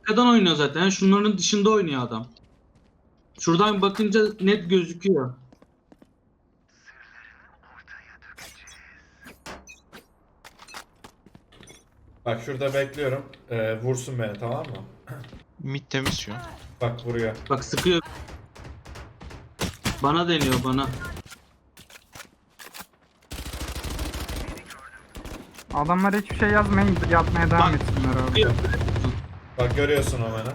arkadan oynuyor zaten. Şunların dışında oynuyor adam. Şuradan bakınca net gözüküyor. Bak şurada bekliyorum. Ee, vursun beni tamam mı? Mid temiz şu an. Bak vuruyor. Bak sıkıyor. Bana deniyor bana. Adamlar hiçbir şey yazmayın, yapmaya devam etsinler abi. Sıkıyor. Bak görüyorsun Omen'i.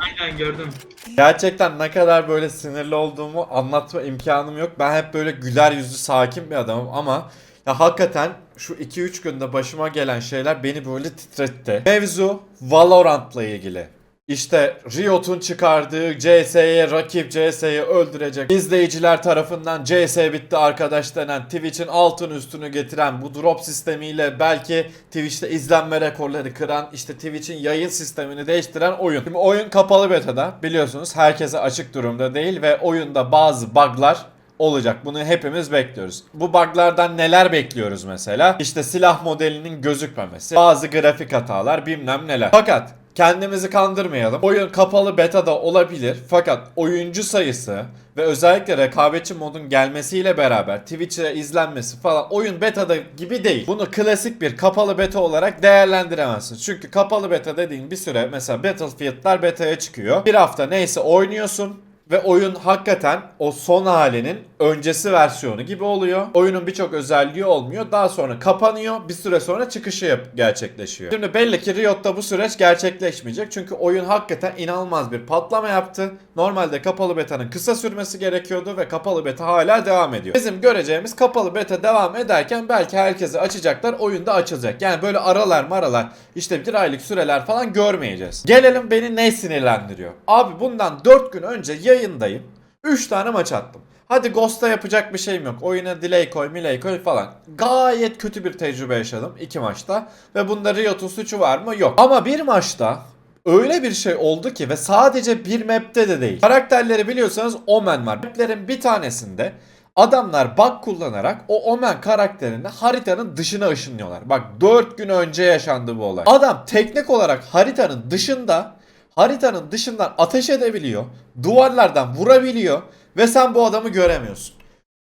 Aynen gördüm. Gerçekten ne kadar böyle sinirli olduğumu anlatma imkanım yok. Ben hep böyle güler yüzlü sakin bir adamım ama ya hakikaten şu 2-3 günde başıma gelen şeyler beni böyle titretti. Mevzu Valorant'la ilgili. İşte Riot'un çıkardığı CS'ye rakip CS'yi öldürecek izleyiciler tarafından CS bitti arkadaş denen Twitch'in altın üstünü getiren bu drop sistemiyle belki Twitch'te izlenme rekorları kıran işte Twitch'in yayın sistemini değiştiren oyun. Şimdi oyun kapalı beta'da biliyorsunuz herkese açık durumda değil ve oyunda bazı bug'lar olacak. Bunu hepimiz bekliyoruz. Bu bug'lardan neler bekliyoruz mesela? İşte silah modelinin gözükmemesi, bazı grafik hatalar, bilmem neler. Fakat kendimizi kandırmayalım. Oyun kapalı beta'da olabilir fakat oyuncu sayısı ve özellikle rekabetçi modun gelmesiyle beraber Twitch'e izlenmesi falan oyun beta'da gibi değil. Bunu klasik bir kapalı beta olarak değerlendiremezsiniz. Çünkü kapalı beta dediğin bir süre mesela Battlefield'lar beta'ya çıkıyor. Bir hafta neyse oynuyorsun. Ve oyun hakikaten o son halinin öncesi versiyonu gibi oluyor. Oyunun birçok özelliği olmuyor. Daha sonra kapanıyor. Bir süre sonra çıkışı yap- gerçekleşiyor. Şimdi belli ki Riot'ta bu süreç gerçekleşmeyecek. Çünkü oyun hakikaten inanılmaz bir patlama yaptı. Normalde kapalı beta'nın kısa sürmesi gerekiyordu ve kapalı beta hala devam ediyor. Bizim göreceğimiz kapalı beta devam ederken belki herkese açacaklar. Oyun da açılacak. Yani böyle aralar maralar işte bir aylık süreler falan görmeyeceğiz. Gelelim beni ne sinirlendiriyor? Abi bundan 4 gün önce yayındayım. 3 tane maç attım. Hadi Ghost'a yapacak bir şeyim yok. Oyuna delay koy, milay koy falan. Gayet kötü bir tecrübe yaşadım iki maçta. Ve bunda Riot'un suçu var mı? Yok. Ama bir maçta öyle bir şey oldu ki ve sadece bir map'te de değil. Karakterleri biliyorsanız Omen var. Map'lerin bir tanesinde adamlar bug kullanarak o Omen karakterini haritanın dışına ışınlıyorlar. Bak 4 gün önce yaşandı bu olay. Adam teknik olarak haritanın dışında haritanın dışından ateş edebiliyor. Duvarlardan vurabiliyor ve sen bu adamı göremiyorsun.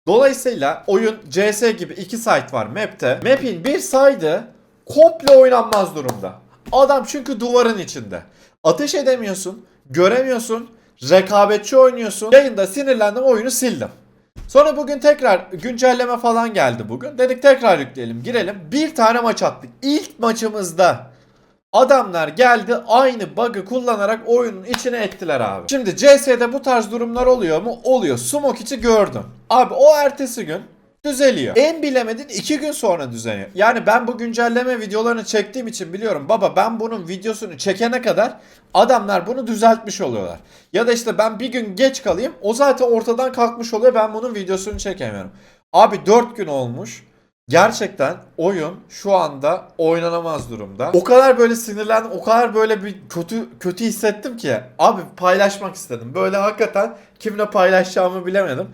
Dolayısıyla oyun CS gibi iki site var map'te. Map'in bir side'ı komple oynanmaz durumda. Adam çünkü duvarın içinde. Ateş edemiyorsun, göremiyorsun, rekabetçi oynuyorsun. Yayında sinirlendim oyunu sildim. Sonra bugün tekrar güncelleme falan geldi bugün. Dedik tekrar yükleyelim, girelim. Bir tane maç attık. İlk maçımızda Adamlar geldi aynı bug'ı kullanarak oyunun içine ettiler abi. Şimdi CS'de bu tarz durumlar oluyor mu? Oluyor. Smoke içi gördüm. Abi o ertesi gün düzeliyor. En bilemedin 2 gün sonra düzeliyor. Yani ben bu güncelleme videolarını çektiğim için biliyorum. Baba ben bunun videosunu çekene kadar adamlar bunu düzeltmiş oluyorlar. Ya da işte ben bir gün geç kalayım o zaten ortadan kalkmış oluyor ben bunun videosunu çekemiyorum. Abi 4 gün olmuş. Gerçekten oyun şu anda oynanamaz durumda. O kadar böyle sinirlendim, o kadar böyle bir kötü kötü hissettim ki. Abi paylaşmak istedim. Böyle hakikaten kimle paylaşacağımı bilemedim.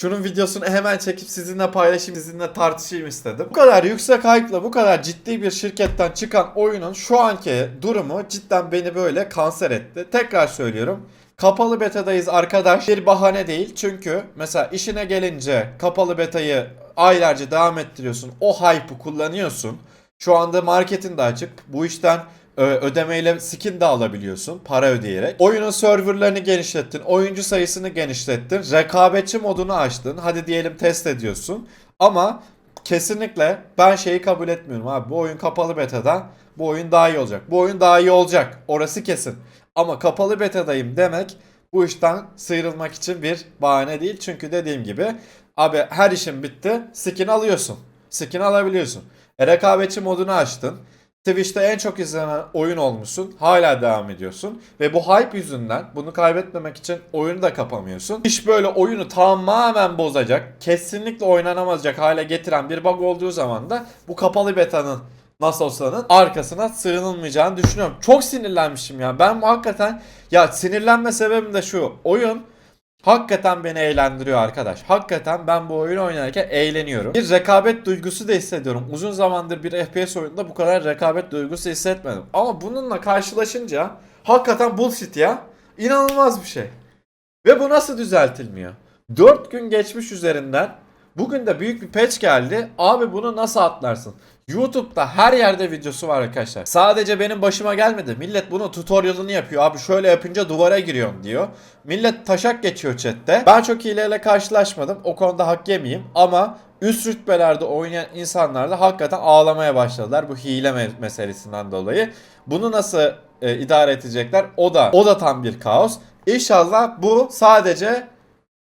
Şunun videosunu hemen çekip sizinle paylaşayım, sizinle tartışayım istedim. Bu kadar yüksek hype'la, bu kadar ciddi bir şirketten çıkan oyunun şu anki durumu cidden beni böyle kanser etti. Tekrar söylüyorum. Kapalı betadayız arkadaş. Bir bahane değil. Çünkü mesela işine gelince kapalı betayı aylarca devam ettiriyorsun. O hype'ı kullanıyorsun. Şu anda marketin de açık. Bu işten ö- ödemeyle skin de alabiliyorsun para ödeyerek. Oyunun serverlarını genişlettin. Oyuncu sayısını genişlettin. Rekabetçi modunu açtın. Hadi diyelim test ediyorsun. Ama kesinlikle ben şeyi kabul etmiyorum abi. Bu oyun kapalı beta'da bu oyun daha iyi olacak. Bu oyun daha iyi olacak. Orası kesin. Ama kapalı beta'dayım demek bu işten sıyrılmak için bir bahane değil. Çünkü dediğim gibi abi her işin bitti. Skin alıyorsun. Skin alabiliyorsun. E, rekabetçi modunu açtın. Twitch'te en çok izlenen oyun olmuşsun. Hala devam ediyorsun. Ve bu hype yüzünden bunu kaybetmemek için oyunu da kapamıyorsun. İş böyle oyunu tamamen bozacak. Kesinlikle oynanamazcak hale getiren bir bug olduğu zaman da bu kapalı betanın nasıl olsanın arkasına sığınılmayacağını düşünüyorum. Çok sinirlenmişim ya. Ben hakikaten ya sinirlenme sebebim de şu. Oyun Hakikaten beni eğlendiriyor arkadaş. Hakikaten ben bu oyunu oynarken eğleniyorum. Bir rekabet duygusu da hissediyorum. Uzun zamandır bir FPS oyununda bu kadar rekabet duygusu hissetmedim. Ama bununla karşılaşınca Hakikaten bullshit ya. İnanılmaz bir şey. Ve bu nasıl düzeltilmiyor? 4 gün geçmiş üzerinden. Bugün de büyük bir patch geldi. Abi bunu nasıl atlarsın? YouTube'da her yerde videosu var arkadaşlar. Sadece benim başıma gelmedi. Millet bunun tutorialını yapıyor. Abi şöyle yapınca duvara giriyorsun diyor. Millet taşak geçiyor chatte. Ben çok hileyle karşılaşmadım. O konuda hak yemeyeyim. Ama üst rütbelerde oynayan insanlar da hakikaten ağlamaya başladılar bu hile me- meselesinden dolayı. Bunu nasıl e, idare edecekler? O da o da tam bir kaos. İnşallah bu sadece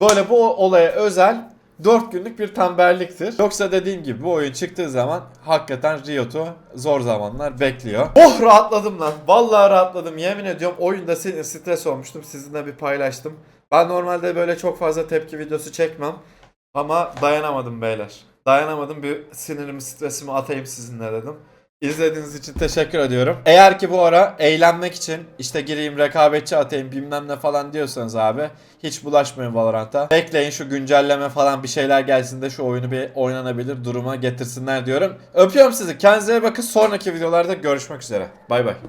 böyle bu olaya özel 4 günlük bir tembelliktir. Yoksa dediğim gibi bu oyun çıktığı zaman hakikaten Riot'u zor zamanlar bekliyor. Oh rahatladım lan. Vallahi rahatladım. Yemin ediyorum oyunda sinir stres olmuştum. Sizinle bir paylaştım. Ben normalde böyle çok fazla tepki videosu çekmem. Ama dayanamadım beyler. Dayanamadım bir sinirimi stresimi atayım sizinle dedim. İzlediğiniz için teşekkür ediyorum. Eğer ki bu ara eğlenmek için işte gireyim rekabetçi atayım bilmem ne falan diyorsanız abi hiç bulaşmayın Valorant'a. Bekleyin şu güncelleme falan bir şeyler gelsin de şu oyunu bir oynanabilir duruma getirsinler diyorum. Öpüyorum sizi. Kendinize bakın. Sonraki videolarda görüşmek üzere. Bay bay.